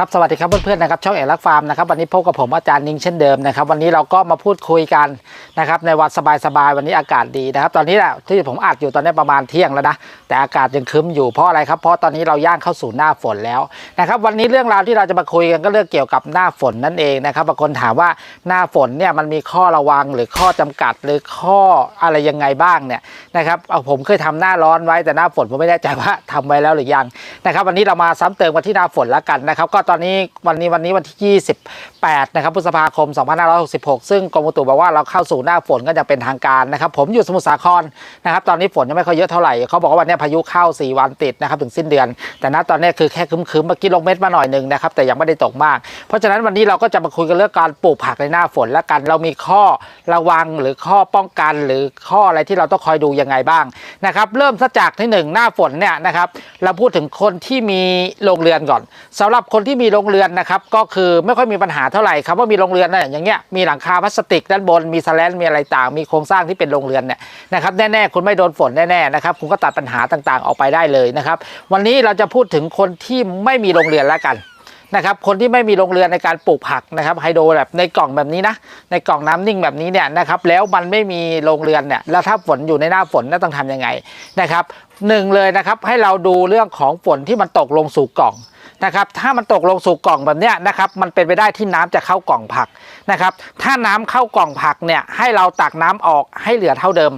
ครับสวัสดีครับเพื่อนๆนะครับช่องเอกลักฟาร์มนะครับวันนี้พบกับผมอาจารย์นิงเช่นเดิมนะครับวันนี้เราก็มาพูดคุยกันนะครับในวันสบายๆวันนี้อากาศดีนะครับ ตอนนี้แหละที่ผมอัดอยู่ตอนนี้ประมาณเที่ยงแล้วนะแต่อากาศยังคึ้มอยู่เพราะอะไรครับเพราะตอนนี้เราย่างเข้าสู่หน้าฝนแล้วนะครับวันนี้เรื่องราวที่เราจะมาคุยกันก็เรื่องเกี่ยวกับหน้าฝนนั่นเองนะครับบางคนถามว่าหน้าฝนเนี่ยมันมีข้อระวังหรือข้อจำกัดหรือข้ออะไรยังไงบ้างเนี่ยนะครับเอาผมเคยทำหน้าร้อนไว้แต่หน้าฝนผมไม่แน่ใจว่าทำไว้แล้วหรือยังนะครับวันนี้เรามาซ้ำเติมกันที่หน้าฝนแล้วกันนะครับก็ตอนนี้วันนี้วันนี้วันที่ 28 นะครับพฤษภาคม 2566 ซึ่งกรมอุตุบอกว่าเราเข้าสู่หน้าฝนก็จะเป็นทางการนะครับ ผมอยู่สมุทรสาครนะครับ ตอนนี้ฝนยังไม่ค่อยเยอะเท่าไหร่เขาบอกว่าวันนี้พายุเข้า 4 วันติดนะครับ ถึงสิ้นเดือน แต่ณตอนนี้คือแค่คึมๆเมื่อกี้ลงเม็ดมาหน่อยหนึ่งนะครับ แต่ยังไม่ได้ตกมาก เพราะฉะนั้นวันนี้เราก็จะมาคุยกันเรื่องการปลูกผักในหน้าฝนแล้วกันเรามีข้อระวังหรือข้อป้องกัน หรือข้ออะไรที่เราต้องคอยดูยังไงบ้างนะครับเริ่มซะจากที่หนึ่งหน้าฝนเนี่ยนะครับเราพูดถึงคนที่มีโรงเรือนก่อนสำหรับคนที่มีโรงเรือนนะครับ ก็คือไม่ค่อยมีปัญหาเท่าไหร่ครับว่ามีโรงเรือนนี่ยอย่างเงี้ยมีหลังคาพลาสติกด้านบนมีสแลนมีอะไรต่าง มีโครงสร้างที่เป็นโรงเรือนเนี่ยนะครับแน่ๆคุณไม่โดนฝนแน่ๆนะครับคุณก็ตัดปัญหาต่างๆ ออกไปได้เลยนะครับ วันนี้เราจะพูดถึงคนที่ไม่มีโรงเรือนแล้วกันนะครับคนที่ไม่มีโรงเรือนในการปลูกผักนะครับไฮโดรแบบในกล่องแบบนี้นะในกล่องน้ำนิ่งแบบนี้เนี่ยนะครับแล้วมันไม่มีโรงเรือนเนี่ยแล้วถ้าฝนอยู่ในหน้าฝนน่าต้องทำยังไงนะครับหนึ่งเลยนะครับให้เราดูเรื่องของฝนที่มันตกลงสู่กล่อง นะครับถ้ามันตกลงสู่กล่องแบบเนี้ยนะครับมันเป็นไปได้ที่น้ำจะเข้ากล่องผักนะครับถ้าน้ำเข้ากล่องผักเนี่ยให้เราตักน้ำออกให้เหลือเท่าเดิม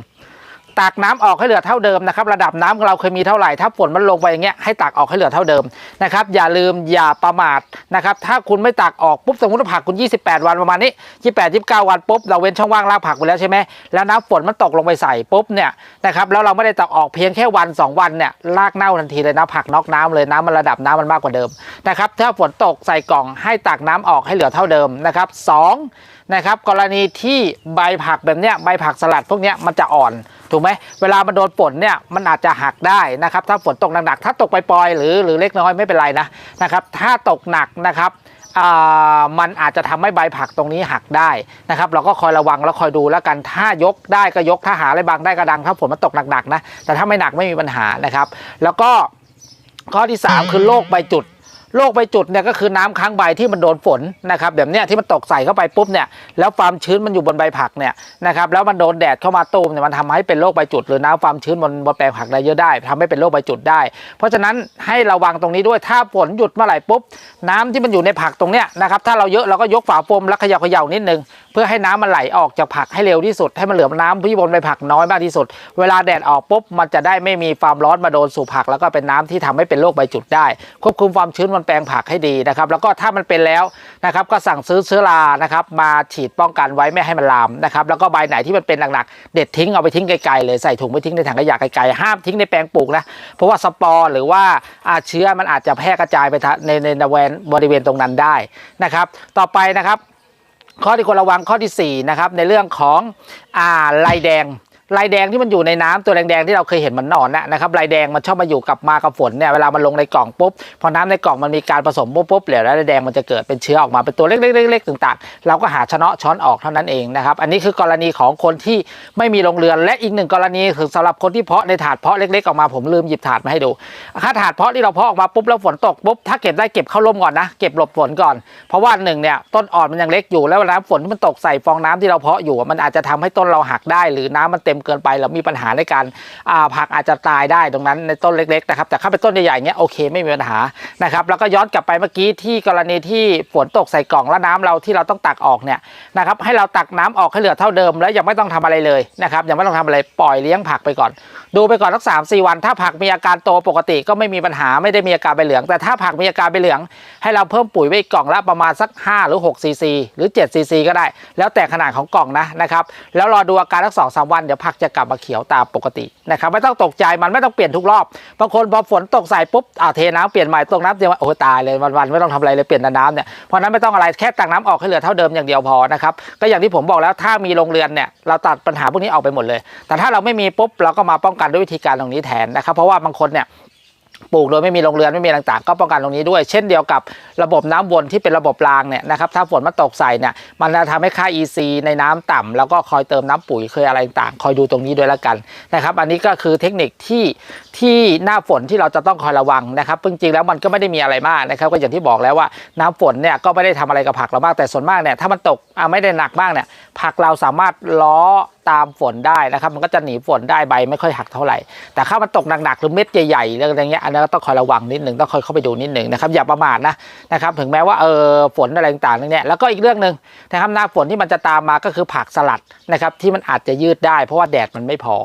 ตักน้ำออกให้เหลือเท่าเดิมนะครับระดับน้ำของเราเคยมีเท่าไหร่ถ้าฝนมันลงไปอย่างเงี้ยให้ตักออกให้เหลือเท่าเดิมนะครับอย่าลืมอย่าประมาทนะครับถ้าคุณไม่ตักออกปุ๊บสมมติว่าผักคุณ 28 วันประมาณนี้ 28 29 วันปุ๊บเราเว้นช่องว่างรากผักไปแล้วใช่ไหมแล้วน้ำฝนมันตกลงไปใส่ปุ๊บเนี่ยนะครับแล้วเราไม่ได้ตักออกเพียงแค่วัน 2 วันเนี่ยรากเน่าทันทีเลยนะผักนอกน้ำเลยน้ำมันระดับน้ำมันมากกว่าเดิมนะครับถ้าฝนตกใส่กล่องให้ตักน้ำออกให้เหลือเท่าเดิมนะครับสอง นะครับกรณีที่ใบผักแบบเนี้ยใบผักสลัดพวกเนี้ยมันจะอ่อนถูกไหมเวลามันโดนฝนเนี่ยมันอาจจะหักได้นะครับถ้าฝนตกหนักๆถ้าตกปล่อยๆหรือหรือเล็กน้อยไม่เป็นไรนะนะครับถ้าตกหนักนะครับอ่ามันอาจจะทำให้ใบผักตรงนี้หักได้นะครับ เราก็คอยระวังแล้วคอยดูแล้วกันถ้ายกได้ก็ยกถ้าหาอะไรบางได้ก็ดังถ้าฝนมันตกหนักๆนะแต่ถ้าไม่หนักไม่มีปัญหานะครับ แล้วก็ข้อที่ 3 คือโรคใบจุด โรคใบจุดเนี่ยก็คือน้ำค้างใบที่มันโดนฝนนะครับแบบเนี้ยที่มันตกใส่เข้าไปปุ๊บเนี่ยแล้วความชื้นมันอยู่บนใบผักเนี่ยนะครับแล้วมันโดนแดดเข้ามาตูมเนี่ยมันทำให้เป็นโรคใบจุด หรือน้ำความชื้นบนบนแปลงผักได้เยอะได้ทำให้เป็นโรคใบจุดได้ เพราะฉะนั้นให้ระวังตรงนี้ด้วยถ้าฝนหยุดเมื่อไหร่ปุ๊บน้ำที่มันอยู่ในผักตรงเนี้ยนะครับถ้าเราเยอะเราก็ยกฝาโฟมแล้วเขย่าเขย่านิดนึงเพื่อให้น้ำมันไหลออกจากผักให้เร็วที่สุด ให้มันเหลือน้ำที่บนใบผักน้อยมากที่สุด เวลาแดดออกปุ๊บมันจะได้ไม่มีความร้อนมาโดนสู่ผัก แล้วก็เป็นน้ำที่ทำให้เป็นโรคใบจุดได้ ควบคุมความชื้นบนแปลงผักให้ดีนะครับ แล้วก็ถ้ามันเป็นแล้วนะครับก็สั่งซื้อเชื้อรานะครับ มาฉีดป้องกันไว้ไม่ให้มันลามนะครับ แล้วก็ใบไหนที่มันเป็นหนักๆเด็ดทิ้งเอาไปทิ้งไกลๆเลยใส่ถุงไปทิ้งในถังขยะไกลๆห้ามทิ้งในแปลงปลูกนะเพราะว่าสปอร์หรือว่าอาเชื้อมันอาจจะแพร่กระจายไปทะในในในบริเวณตรงนั้นได้นะครับ ต่อไปนะครับ ข้อที่ควรระวังข้อที่4นะครับในเรื่องของอ่าลายแดง ลายแดงที่มันอยู่ในน้ำตัวแดงๆที่เราเคยเห็นมันนอนนะนะครับลายแดงมันชอบมาอยู่กับมากับฝนเนี่ยเวลามันลงในกล่องปุ๊บพอน้ำในกล่องมันมีการผสมปุ๊บปุ๊บเหลวแล้วลายแดงมันจะเกิดเป็นเชื้อออกมาเป็นตัวเล็กๆๆต่างๆ เราก็หาชนะช้อนออกเท่านั้นเองนะครับอันนี้คือกรณีของคนที่ไม่มีโรงเรือนและอีกหนึ่งกรณีคือสำหรับคนที่เพาะในถาดเพาะเล็กๆออกมาผมลืมหยิบถาดมาให้ดูถ้าถาดเพาะที่เราเพาะออกมาปุ๊บแล้วฝนตกปุ๊บถ้าเก็บได้เก็บเข้าร่มก่อนนะเก็บหลบฝนก่อน เพราะว่าหนึ่งเนี่ยต้นอ่อนมันยังเล็กอยู่แล้วเวลาฝนที่มันตกใส่ฟองน้ำที่เราเพาะอยู่มันอาจจะทำให้ต้นเราหักได้หรือน้ำมันเต็มเกินไปแล้วมีปัญหาในการผักอาจจะตายได้ตรงนั้นในต้นเล็กๆนะครับแต่ถ้าเป็นต้นใหญ่ๆเงี้ยโอเคไม่มีปัญหานะครับแล้วก็ย้อนกลับไปเมื่อกี้ที่กรณีที่ฝนตกใส่กล่องแล้วน้ำเราที่เราต้องตักออกเนี่ยนะครับให้เราตักน้ำออกให้เหลือเท่าเดิม แล้วยังไม่ต้องทำอะไรเลยนะครับยังไม่ต้องทำอะไรปล่อยเลี้ยงผักไปก่อน ดูไปก่อนสักสามสี่วัน ถ้าผักมีอาการโตปกติก็ไม่มีปัญหาไม่ได้มีอาการใบเหลือง แต่ถ้าผักมีอาการใบเหลือง ให้เราเพิ่มปุ๋ยไว้อีกกล่องละประมาณสัก 5 หรือ6ซีซีหรือ7ซีซีก็ได้ แล้วแต่ขนาดของกล่องนะนะครับแล้วรอดูอาการสักสองสามวันเดี๋ยวผักจะกลับมาเขียวตามปกตินะครับไม่ต้องตกใจมันไม่ต้องเปลี่ยนทุกรอบบางคนพอฝนตกใส่ปุ๊บอ่าเทน้ำเปลี่ยนใหม่ตกน้ำเดียวโอ้ตายเลยวันๆไม่ต้องทำอะไรเลยเปลี่ยนน้ำเนี่ยเพราะฉะนั้นไม่ต้องอะไรแค่ตักน้ำออกให้เหลือเท่าเดิมอย่างเดียวพอนะครับก็อย่างที่ผมบอกแล้วถ้ามีโรงเรือนเนี่ยเราตัดปัญหาพวกนี้ออกไปหมดเลย แต่ถ้าเราไม่มีปุ๊บเราก็มาป้องกันด้วยวิธีการตรงนี้แทนนะครับเพราะว่าบางคนเนี่ย ปลูกโดยไม่มีโรงเรือนไม่มีต่างๆ ก็ป้องกันตรงนี้ด้วย เช่นเดียวกับระบบน้ำวนที่เป็นระบบรางเนี่ยนะครับถ้าฝนมาตกใส่เนี่ยมันจะทำให้ค่า EC ในน้ำต่ำแล้วก็คอยเติมน้ำปุ๋ยเคยอะไรต่างๆ คอยดูตรงนี้ด้วยละกันนะครับอันนี้ก็คือเทคนิคที่ที่หน้าฝนที่เราจะต้องคอยระวังนะครับจริงๆแล้วมันก็ไม่ได้มีอะไรมากนะครับก็อย่างที่บอกแล้วว่าน้ำฝนเนี่ยก็ไม่ได้ทำอะไรกับผักเรามากแต่ส่วนมากเนี่ยถ้ามันตกอะไม่ได้หนักมากเนี่ยผักเราสามารถล้อตามฝนได้นะครับ มันก็จะหนีฝนได้ใบไม่ค่อยหักเท่าไหร่ แต่ถ้ามันตกหนักๆหรือเม็ดใหญ่ๆเรื่องอะไรเงี้ยอันนั้นก็ต้องคอยระวังนิดหนึ่งต้องคอยเข้าไปดูนิดหนึ่งนะครับอย่าประมาทนะนะครับถึงแม้ว่าเออฝนอะไรต่างๆเนี่ยแล้วก็อีกเรื่องหนึ่งนะครับหน้าฝนที่มันจะตามมาก็คือผักสลัดนะครับที่มันอาจจะยืดได้ เพราะว่าแดดมันไม่พอ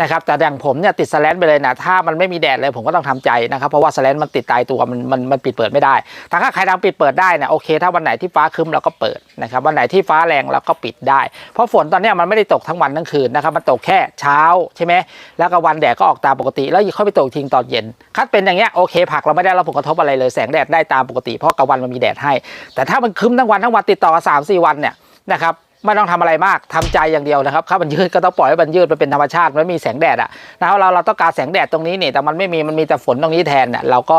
นะครับแต่อย่างผมเนี่ยติดสแลนไปเลยนะถ้ามันไม่มีแดดเลยผมก็ต้องทำใจนะครับเพราะว่าสแลนมันติดตายตัวมันมันมันปิดเปิดไม่ได้แต่ถ้าใครทำปิดเปิดได้เนี่ยโอเค ถ้าวันไหนที่ฟ้าคึ้มเราก็เปิดนะครับวันไหนที่ฟ้าแรงเราก็ปิดได้ เพราะฝนตอนนี้มันไม่ได้ตกทั้งวันทั้งคืนนะครับมันตกแค่เช้าใช่ไหมแล้วก็วันแดดก็ออกตามปกติ แล้วค่อยไปตกทิ้งตอนเย็นคัดเป็นอย่างเงี้ยโอเค ผักเราไม่ได้รับผลกระทบอะไรเลยแสงแดดได้ตามปกติ เพราะกลางวันมันมีแดดให้ แต่ถ้ามันคึ้มทั้งวันทั้งวันติดต่อสามสี่วันเนี่ยนะครับ ไม่ต้องทำอะไรมากทำใจอย่างเดียวนะครับถ้ามันยืดก็ต้องปล่อยให้มันยืดมันเป็นธรรมชาติมันไม่มีแสงแดดอะนะครับเราเราต้องการแสงแดดตรงนี้นี่แต่มันไม่มีมันมีแต่ฝนตรงนี้แทนเนี่ยเราก็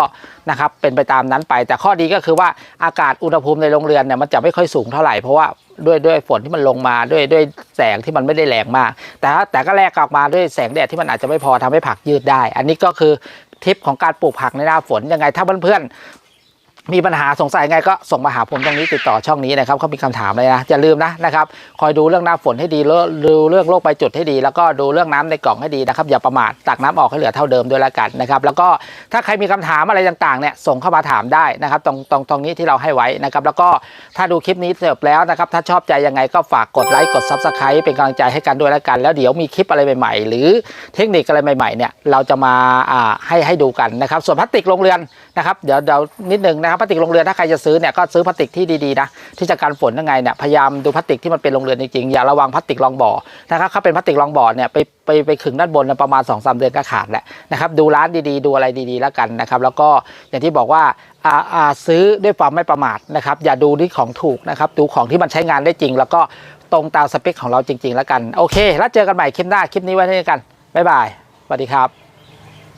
นะครับเป็นไปตามนั้นไป แต่ข้อดีก็คือว่าอากาศอุณหภูมิในโรงเรือนเนี่ยมันจะไม่ค่อยสูงเท่าไหร่เพราะว่าด้วยด้วยฝนที่มันลงมาด้วยด้วยแสงที่มันไม่ได้แรงมาก แต่ถ้าแต่ก็แลกกลับมาด้วยแสงแดดที่มันอาจจะไม่พอทำให้ผักยืดได้ อันนี้ก็คือทิปของการปลูกผักในหน้าฝนยังไงถ้าเพื่อนๆ มีปัญหาสงสัยไงก็ส่งมาหาผมตรงนี้ติดต่อช่องนี้นะครับเขามีคำถามเลยนะอย่าลืมนะนะครับคอยดูเรื่องน้าฝนให้ดีดูเรื่องโรคใบจุดให้ดี แล้วก็ดูเรื่องน้ำในกล่องให้ดีนะครับอย่าประมาทตักน้ำออกให้เหลือเท่าเดิมด้วยละกันนะครับแล้วก็ถ้าใครมีคำถามอะไรต่างๆเนี่ยส่งเข้ามาถามได้นะครับตรงตรงตรงนี้ที่เราให้ไว้นะครับแล้วก็ถ้าดูคลิปนี้จบแล้วนะครับถ้าชอบใจยังไงก็ฝากกดไลค์กด Subscribe เป็นกำลังใจให้กันด้วยละกัน แล้วเดี๋ยวมีคลิปอะไรใหม่ๆ หรือเทคนิคอะไรใหม่ๆเนี่ยเราจะมาอ่าให้ให้ดูกันนะครับส่วนพลาสติกโรงเรือนนะครับเดี๋ยวเดี๋ยวนิดนึงนะครับพลาสติกโรงเรือนถ้าใครจะซื้อเนี่ยก็ซื้อพลาสติกที่ดีๆนะที่จะกันฝนยังไงเนี่ยพยายามดูพลาสติกที่มันเป็นโรงเรือนจริงๆอย่าระวังพลาสติกรองบ่อนะครับถ้าเป็นพลาสติกรองบ่อเนี่ยไปไปไปขึงด้านบนประมาณ2อสเดือนก็ขาดแหละนะครับดูร้านดีๆ ดูอะไรดีๆแล้วกันนะครับแล้วก็อย่างที่บอกว่าอ่าอ่าซื้อด้วยความไม่ประมาทนะครับอย่าดูที่ของถูกนะครับดูของที่มันใช้งานได้จริง แล้วก็ตรงตามสเปคของเราจริง ๆ แล้วกันโอเค แล้วเจอกันใหม่คลิปหน้าคลิปนี้ไว้ที่นี่กันบ๊ายบายสวัสดีครับ